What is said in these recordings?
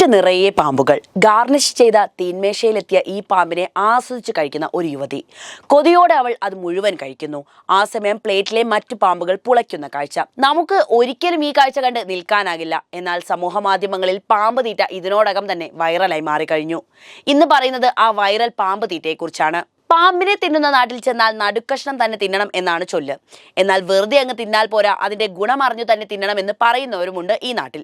Plate നിറയെ പാമ്പുകൾ. Garnish ചെയ്ത തീന്മേശയിലെത്തിയ ഈ പാമ്പിനെ ആസ്വദിച്ച് കഴിക്കുന്ന ഒരു യുവതി. കൊതിയോടെ അവൾ അത് മുഴുവൻ കഴിക്കുന്നു. ആ സമയം പ്ലേറ്റിലെ മറ്റു പാമ്പുകൾ പുളയ്ക്കുന്ന കാഴ്ച. നമുക്ക് ഒരിക്കലും ഈ കാഴ്ച കണ്ട് നിൽക്കാനാകില്ല. എന്നാൽ സമൂഹ മാധ്യമങ്ങളിൽ പാമ്പ് തീറ്റ ഇതിനോടകം തന്നെ വൈറലായി മാറിക്കഴിഞ്ഞു. ഇന്ന് പറയുന്നത് ആ വൈറൽ പാമ്പ് തീറ്റയെക്കുറിച്ചാണ്. പാമ്പിനെ തിന്നുന്ന നാട്ടിൽ ചെന്നാൽ നടുക്കഷ്ണം തന്നെ തിന്നണം എന്നാണ് ചൊല്ല്. എന്നാൽ വെറുതെ അങ്ങ് തിന്നാൽ പോരാ അതിന്റെ ഗുണമറിഞ്ഞു തന്നെ തിന്നണം എന്ന് പറയുന്നവരുമുണ്ട് ഈ നാട്ടിൽ.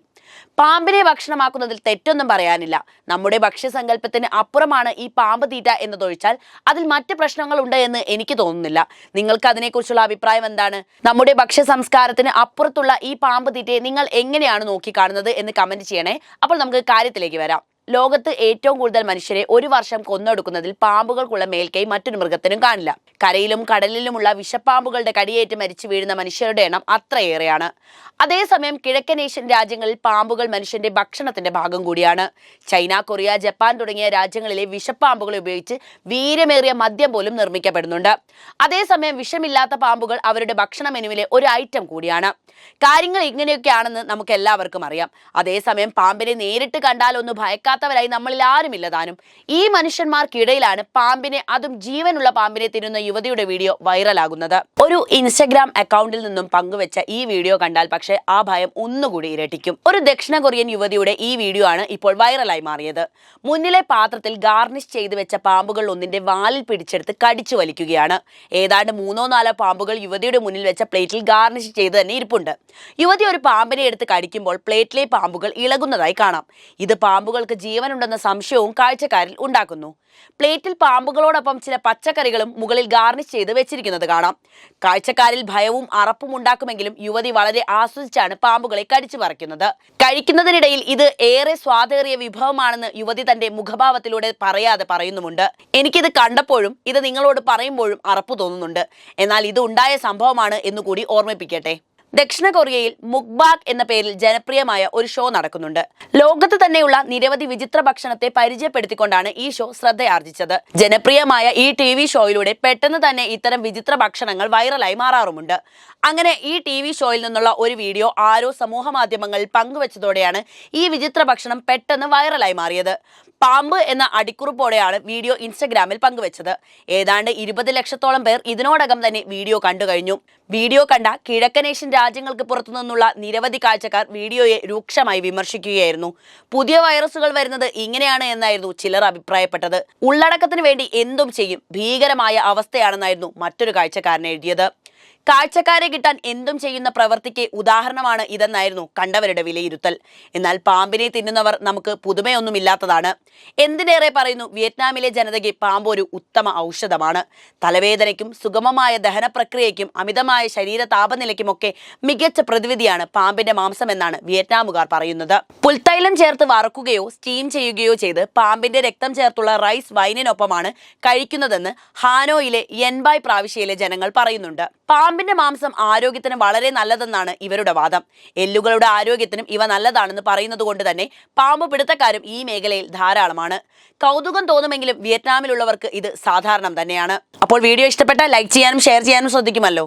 പാമ്പിനെ ഭക്ഷണമാക്കുന്നതിൽ തെറ്റൊന്നും പറയാനില്ല. നമ്മുടെ ഭക്ഷ്യസങ്കല്പത്തിന് അപ്പുറമാണ് ഈ പാമ്പ് തീറ്റ എന്നതൊഴിച്ചാൽ അതിൽ മറ്റ് പ്രശ്നങ്ങൾ ഉണ്ട് എന്ന് എനിക്ക് തോന്നുന്നില്ല. നിങ്ങൾക്ക് അതിനെക്കുറിച്ചുള്ള അഭിപ്രായം എന്താണ്? നമ്മുടെ ഭക്ഷ്യ സംസ്കാരത്തിന് അപ്പുറത്തുള്ള ഈ പാമ്പ് തീറ്റയെ നിങ്ങൾ എങ്ങനെയാണ് നോക്കിക്കാണുന്നത് എന്ന് കമന്റ് ചെയ്യണേ. അപ്പോൾ നമുക്ക് കാര്യത്തിലേക്ക് വരാം. ലോകത്ത് ഏറ്റവും കൂടുതൽ മനുഷ്യരെ ഒരു വർഷം കൊന്നൊടുക്കുന്നതിൽ പാമ്പുകൾക്കുള്ള മേൽക്കൈ മറ്റൊരു മൃഗത്തിനും കാണില്ല. കരയിലും കടലിലുമുള്ള വിഷപ്പാമ്പുകളുടെ കടിയേറ്റ് മരിച്ചു വീഴുന്ന മനുഷ്യരുടെ എണ്ണം അത്രയേറെയാണ്. അതേസമയം കിഴക്കൻ ഏഷ്യൻ രാജ്യങ്ങളിൽ പാമ്പുകൾ മനുഷ്യന്റെ ഭക്ഷണത്തിന്റെ ഭാഗം കൂടിയാണ്. ചൈന കൊറിയ ജപ്പാൻ തുടങ്ങിയ രാജ്യങ്ങളിലെ വിഷപ്പാമ്പുകളെ ഉപയോഗിച്ച് വീരമേറിയ മദ്യം പോലും നിർമ്മിക്കപ്പെടുന്നുണ്ട്. അതേസമയം വിഷമില്ലാത്ത പാമ്പുകൾ അവരുടെ ഭക്ഷണ മെനുവിലെ ഒരു ഐറ്റം കൂടിയാണ്. കാര്യങ്ങൾ ഇങ്ങനെയൊക്കെയാണെന്ന് നമുക്ക് എല്ലാവർക്കും അറിയാം. അതേസമയം പാമ്പിനെ നേരിട്ട് കണ്ടാൽ ഒന്ന് ഭയക്കാത്തവരായി നമ്മളിൽ ആരുമില്ല താനും. ഈ മനുഷ്യന്മാർക്കിടയിലാണ് പാമ്പിനെ അതും ജീവനുള്ള പാമ്പിനെ തിന്നുന്ന യുവതിയുടെ വീഡിയോ വൈറലാകുന്നത്. ഒരു ഇൻസ്റ്റഗ്രാം അക്കൗണ്ടിൽ നിന്നും പങ്കുവെച്ച ഈ വീഡിയോ കണ്ടാൽ പക്ഷേ ആ ഭയം ഒന്നുകൂടി ഇരട്ടിക്കും. ഒരു ദക്ഷിണ കൊറിയൻ യുവതിയുടെ ഈ വീഡിയോ ആണ് ഇപ്പോൾ വൈറലായി മാറിയത്. മുന്നിലെ പാത്രത്തിൽ ഗാർണിഷ് ചെയ്ത് വെച്ച പാമ്പുകൾ ഒന്നിന്റെ വാലിൽ പിടിച്ചെടുത്ത് കടിച്ചു വലിക്കുകയാണ്. ഏതാണ്ട് മൂന്നോ നാലോ പാമ്പുകൾ യുവതിയുടെ മുന്നിൽ വെച്ച പ്ലേറ്റിൽ ഗാർണിഷ് ചെയ്ത് തന്നെ ഇരിപ്പുണ്ട്. യുവതി ഒരു പാമ്പിനെ എടുത്ത് കടിക്കുമ്പോൾ പ്ലേറ്റിലെ പാമ്പുകൾ ഇളകുന്നതായി കാണാം. ഇത് പാമ്പുകൾക്ക് ജീവനുണ്ടെന്ന സംശയവും കാഴ്ചക്കാരിൽ ഉണ്ടാക്കുന്നു. പ്ലേറ്റിൽ പാമ്പുകളോടൊപ്പം ചില പച്ചക്കറികളും മുകളിൽ ഗാർണിഷ് ചെയ്ത് വെച്ചിരിക്കുന്നത് കാണാം. കാഴ്ചക്കാരിൽ ഭയവും അറപ്പും ഉണ്ടാക്കുമെങ്കിലും യുവതി വളരെ ആസ്വദിച്ചാണ് പാമ്പുകളെ കടിച്ചു പറിക്കുന്നത്. കഴിക്കുന്നതിനിടയിൽ ഇത് ഏറെ സ്വാദേറിയ വിഭവമാണെന്ന് യുവതി തന്റെ മുഖഭാവത്തിലൂടെ പറയാതെ പറയുന്നുമുണ്ട്. എനിക്കിത് കണ്ടപ്പോഴും ഇത് നിങ്ങളോട് പറയുമ്പോഴും അറപ്പ് തോന്നുന്നുണ്ട്. എന്നാൽ ഇത് ഉണ്ടായ സംഭവമാണ് എന്നുകൂടി ഓർമ്മിപ്പിക്കട്ടെ. ദക്ഷിണ കൊറിയയിൽ മുക്ബാഗ് എന്ന പേരിൽ ജനപ്രിയമായ ഒരു ഷോ നടക്കുന്നുണ്ട്. ലോകത്ത് തന്നെയുള്ള നിരവധി വിചിത്ര ഭക്ഷണത്തെ പരിചയപ്പെടുത്തിക്കൊണ്ടാണ് ഈ ഷോ ശ്രദ്ധയാർജിച്ചത്. ജനപ്രിയമായ ഈ ടി വി ഷോയിലൂടെ പെട്ടെന്ന് തന്നെ ഇത്തരം വിചിത്ര ഭക്ഷണങ്ങൾ വൈറലായി മാറാറുമുണ്ട്. അങ്ങനെ ഈ ടി വി ഷോയിൽ നിന്നുള്ള ഒരു വീഡിയോ ആരോ സമൂഹ മാധ്യമങ്ങളിൽ പങ്കുവച്ചതോടെയാണ് ഈ വിചിത്ര ഭക്ഷണം പെട്ടെന്ന് വൈറലായി മാറിയത്. പാമ്പ് എന്ന അടിക്കുറിപ്പോടെയാണ് വീഡിയോ ഇൻസ്റ്റഗ്രാമിൽ പങ്കുവച്ചത്. ഏതാണ്ട് ഇരുപത് ലക്ഷത്തോളം പേർ ഇതിനോടകം തന്നെ വീഡിയോ കണ്ടു കഴിഞ്ഞു വീഡിയോ കണ്ട കിഴക്കനേഷ്യൻ രാജ്യങ്ങൾക്ക് പുറത്തു നിന്നുള്ള നിരവധി കാഴ്ചക്കാർ വീഡിയോയെ രൂക്ഷമായി വിമർശിക്കുകയായിരുന്നു. പുതിയ വൈറസുകൾ വരുന്നത് ഇങ്ങനെയാണ് എന്നായിരുന്നു ചിലർ അഭിപ്രായപ്പെട്ടത്. ഉള്ളടക്കത്തിന് വേണ്ടി എന്തും ചെയ്യും ഭീകരമായ അവസ്ഥയാണെന്നായിരുന്നു മറ്റൊരു കാഴ്ചക്കാരൻ എഴുതിയത്. കാഴ്ചക്കാരെ കിട്ടാൻ എന്തും ചെയ്യുന്ന പ്രവൃത്തിക്ക് ഉദാഹരണമാണ് ഇതെന്നായിരുന്നു കണ്ടവരുടെ വിലയിരുത്തൽ. എന്നാൽ പാമ്പിനെ തിന്നുന്നവർ നമുക്ക് പുതുമയൊന്നുമില്ലാത്തതാണ്. എന്തിനേറെ പറയുന്നു വിയറ്റ്നാമിലെ ജനതയ്ക്ക് പാമ്പ് ഒരു ഉത്തമ ഔഷധമാണ്. തലവേദനയ്ക്കും സുഗമമായ ദഹന പ്രക്രിയയ്ക്കും അമിതമായ ശരീര താപനിലയ്ക്കുമൊക്കെ മികച്ച പ്രതിവിധിയാണ് പാമ്പിന്റെ മാംസം എന്നാണ് വിയറ്റ്നാമുകാർ പറയുന്നത്. പുൽത്തൈലം ചേർത്ത് വറക്കുകയോ സ്റ്റീം ചെയ്യുകയോ ചെയ്ത് പാമ്പിന്റെ രക്തം ചേർത്തുള്ള റൈസ് വൈനിനൊപ്പമാണ് കഴിക്കുന്നതെന്ന് ഹാനോയിലെ യൻബായ് പ്രാവിശ്യയിലെ ജനങ്ങൾ പറയുന്നുണ്ട്. പാമ്പിന്റെ മാംസം ആരോഗ്യത്തിന് വളരെ നല്ലതെന്നാണ് ഇവരുടെ വാദം. എല്ലുകളുടെ ആരോഗ്യത്തിനും ഇവ നല്ലതാണെന്ന് പറയുന്നത് കൊണ്ട് തന്നെ പാമ്പ് പിടുത്തക്കാരും ഈ മേഖലയിൽ ധാരാളമാണ്. കൗതുകം തോന്നുമെങ്കിലും വിയറ്റ്നാമിലുള്ളവർക്ക് ഇത് സാധാരണം തന്നെയാണ്. അപ്പോൾ വീഡിയോ ഇഷ്ടപ്പെട്ടാൽ ലൈക്ക് ചെയ്യാനും ഷെയർ ചെയ്യാനും ശ്രദ്ധിക്കുമല്ലോ.